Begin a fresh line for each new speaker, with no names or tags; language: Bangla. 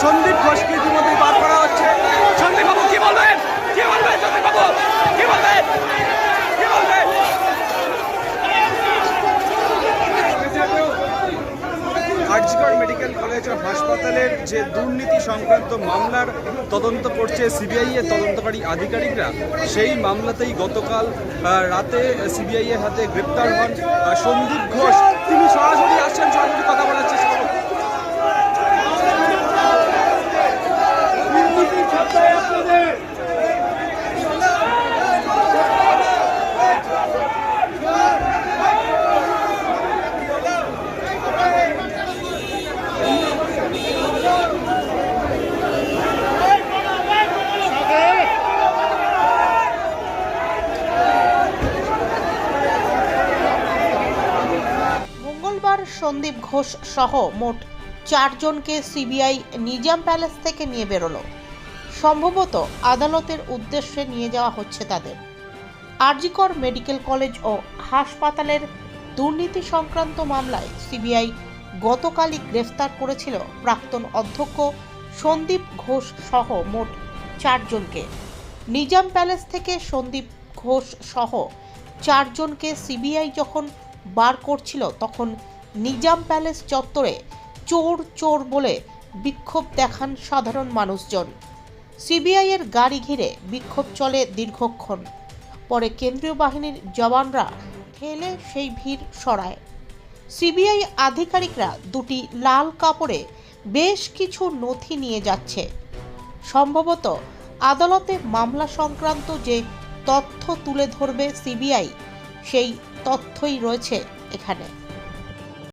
সন্দীপ ঘোষকে ইতিমধ্যেই বার করা হচ্ছে। সন্দীপ বাবু, কি বলবেন? কি বলবেন সন্দীপ বাবু? কি বলবেন? কি মেডিকেল কলেজ ও হাসপাতালের যে দুর্নীতি সংক্রান্ত মামলার তদন্ত করছে সিবিআই এর তদন্তকারী আধিকারিকরা, সেই মামলাতেই গতকাল রাতে সিবিআই এর হাতে গ্রেপ্তার হন সন্দীপ ঘোষ
সন্দীপ ঘোষ সহ মোট চারজনকে সিবিআই নিজাম প্যালেস থেকে নিয়ে বেরোলো। সম্ভবত আদালতের উদ্দেশ্যে নিয়ে যাওয়া হচ্ছে তাদের। আরজিকর মেডিকেল কলেজ ও হাসপাতালের দুর্নীতি সংক্রান্ত মামলায় সিবিআই গতকালই গ্রেফতার করেছিল প্রাক্তন অধ্যক্ষ সন্দীপ ঘোষ সহ মোট চারজনকে। নিজাম প্যালেস থেকে সন্দীপ ঘোষ সহ চারজনকে সিবিআই যখন বার করছিল, তখন নিজাম প্যালেস চত্বরে চোর চোর বলে বিক্ষোভ দেখান সাধারণ মানুষজন। সিবিআইয়ের গাড়ি ঘিরে বিক্ষোভ চলে দীর্ঘক্ষণ। পরে কেন্দ্রীয় বাহিনীর জওয়ানরা ঠেলে সেই ভিড় সরায়। সিবিআই আধিকারিকরা দুটি লাল কাপড়ে বেশ কিছু নথি নিয়ে যাচ্ছে। সম্ভবত আদালতে মামলা সংক্রান্ত যে তথ্য তুলে ধরবে সিবিআই, সেই তথ্যই রয়েছে এখানে।